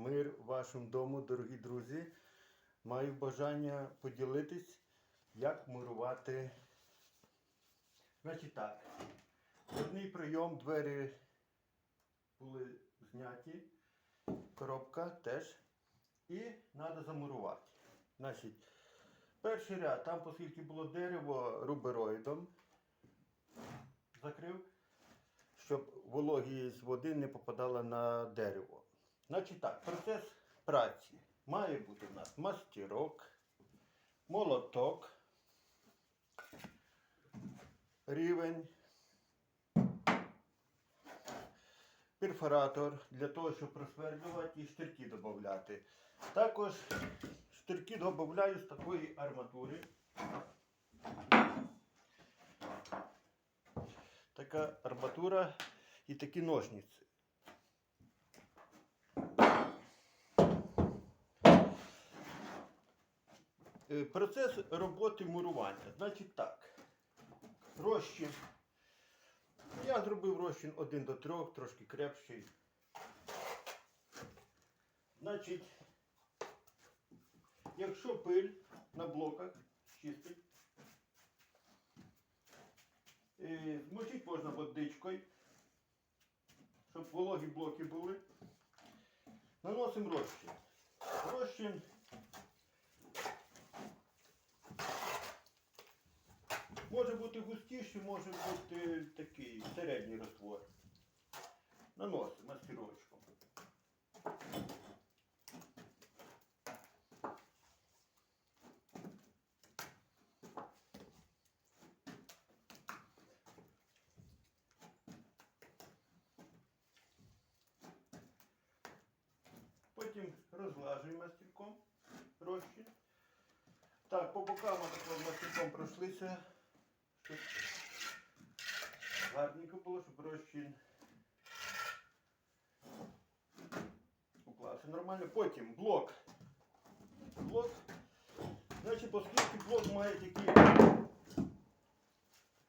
Мир вашому дому, дорогі друзі. Маю бажання поділитись, як мурувати. Значить так. Одний прийом двері були зняті, коробка теж. І треба замурувати. Значить, перший ряд, там, оскільки було дерево рубероїдом, закрив, щоб вологість води не попадала на дерево. Значить так, процес праці має бути у нас мастірок, молоток, рівень, перфоратор для того, щоб просвердлювати і штирки додати. Також штирки додаю з такої арматури. Така арматура і такі ножниці. Процес роботи мурування. Значить так. Розчин. Я зробив розчин 1 до 3, трошки крепший. Значить, якщо пиль на блоках чистить, е, змочить можна водичкою, щоб вологі блоки були. Наносимо розчин. Розчин може бути густіший, може бути такий середній роствор. Наносимо мастирочком. Потім розлажуємо мастильком розчин. Так, по бокам таким мастильком пройшлися. Щоб гарненько було, щоб розчин уклався нормально. Потім блок. Блок. Значить, оскільки блок має такі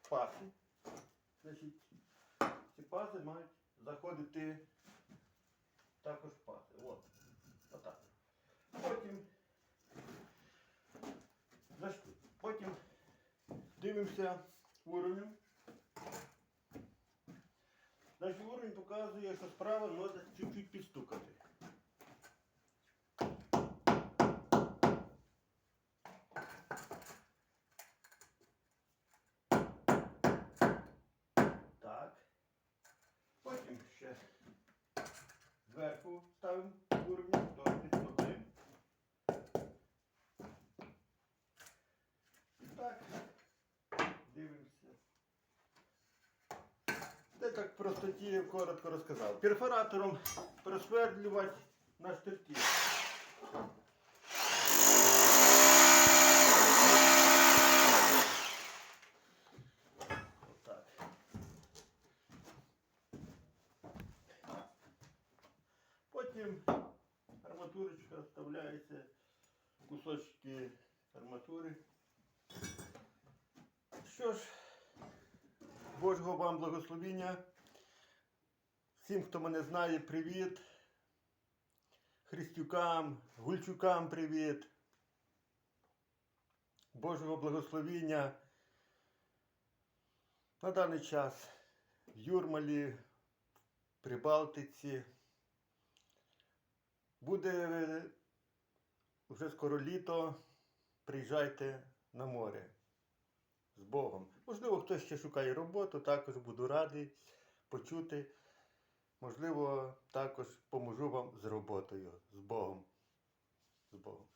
паси, значить, ці паси мають заходити також паси. От. Отак. Потім. дивимося уровень. Значить, уровень показує, що справа треба чуть-чуть підстукати. Так. Потім ще зверху ставимо так в простоті коротко розказав. Перфоратором просвердлювати на штирки. Отак. Потім арматурочка вставляється, кусочки арматури. Що ж, Божого вам благословіння. Всім, хто мене знає, привіт. Христюкам, Гульчукам привіт. Божого благословіння. На даний час в Юрмалі, в Прибалтиці. Буде вже скоро літо. Приїжджайте на море з Богом. Можливо, хтось ще шукає роботу, також буду радий почути. Можливо, також поможу вам з роботою, з Богом. З Богом.